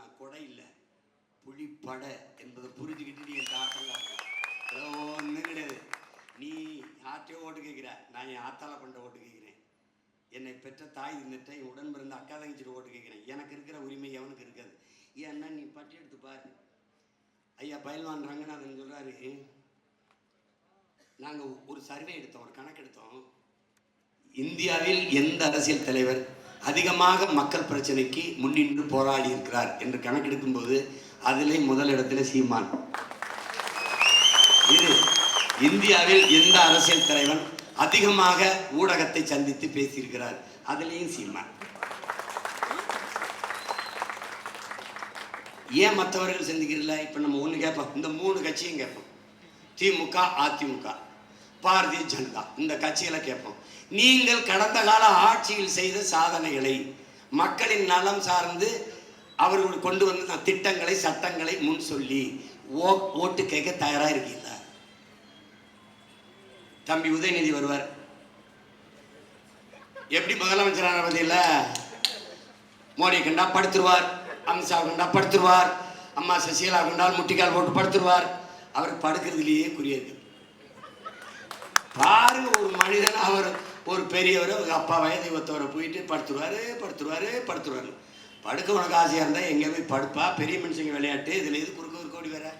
நான் கொடை இல்லை. புளிப்பட என்பதை புரிஞ்சுக்கிட்டு நீ என் ஆட்டம் ஒன்றும் கிடையாது. நீ ஆட்டையோ ஓட்டு கேட்குற நான் என் ஆத்தால கொண்ட ஓட்டு கேட்குறேன். என்னை பெற்ற தாய் இருந்துட்டு என் உடன் பிறந்த அக்கா தங்கச்சிட்டு ஓட்டு கேட்குறேன். எனக்கு இருக்கிற உரிமை எவனுக்கு இருக்காது. ஏன்னா நீ பட்டி எடுத்து பாரு. ஐயா பயில்வான் ரங்கநாதன் சொல்கிறாரு நாங்கள் ஒரு சர்வே எடுத்தோம் ஒரு கணக்கு எடுத்தோம் இந்தியாவில் எந்த அரசியல் தலைவர் அதிகமாக மக்கள் பிரச்சனைக்கு முன்னின்று போராடி இருக்கிறார் என்று கணக்கெடுக்கும்போது அதிலே முதலிடத்தில் சீமான். இது இந்தியாவில் எந்த அரசியல் தலைவன் அதிகமாக ஊடகத்தை சந்தித்து பேசியிருக்கிறார்? அதுலேயும் சீமான். ஏன் மற்றவர்கள் சிந்திக்கிறதில்ல? இப்போ நம்ம ஒன்று கேட்போம். இந்த மூணு கட்சியும் கேட்போம். திமுக அதிமுக பாரதிய ஜனதா இந்த கட்சிகளை கேட்போம். நீங்கள் கடந்த கால ஆட்சியில் செய்த சாதனைகளை மக்களின் நலம் சார்ந்து அவர்கள் கொண்டு வந்த திட்டங்களை சட்டங்களை முன் சொல்லி ஓ ஓட்டு கேட்க தயாராக இருக்கீங்களா? தம்பி உதயநிதி வருவார். எப்படி முதலமைச்சரான பதில மோடியை கண்டா படுத்துருவார் அமித்ஷா கண்டா படுத்துருவார் அம்மா சசிகலா கண்டால் முட்டிக்கால் போட்டு படுத்துருவார். அவர் படுக்கிறதுலேயே குறியாது பாருங்க ஒரு மனிதன் அவர் ஒரு பெரியவர் அவங்க அப்பா வயதை ஒத்தவரை போயிட்டு படுத்துருவாரு படுத்துருவாரு படுத்துருவாரு. படுக்க உனக்கு ஆசையாக இருந்தால் எங்கே போய் படுப்பா. பெரிய மனுஷங்க விளையாட்டு இதில் எது குறுக்க ஒரு கோடி வேற?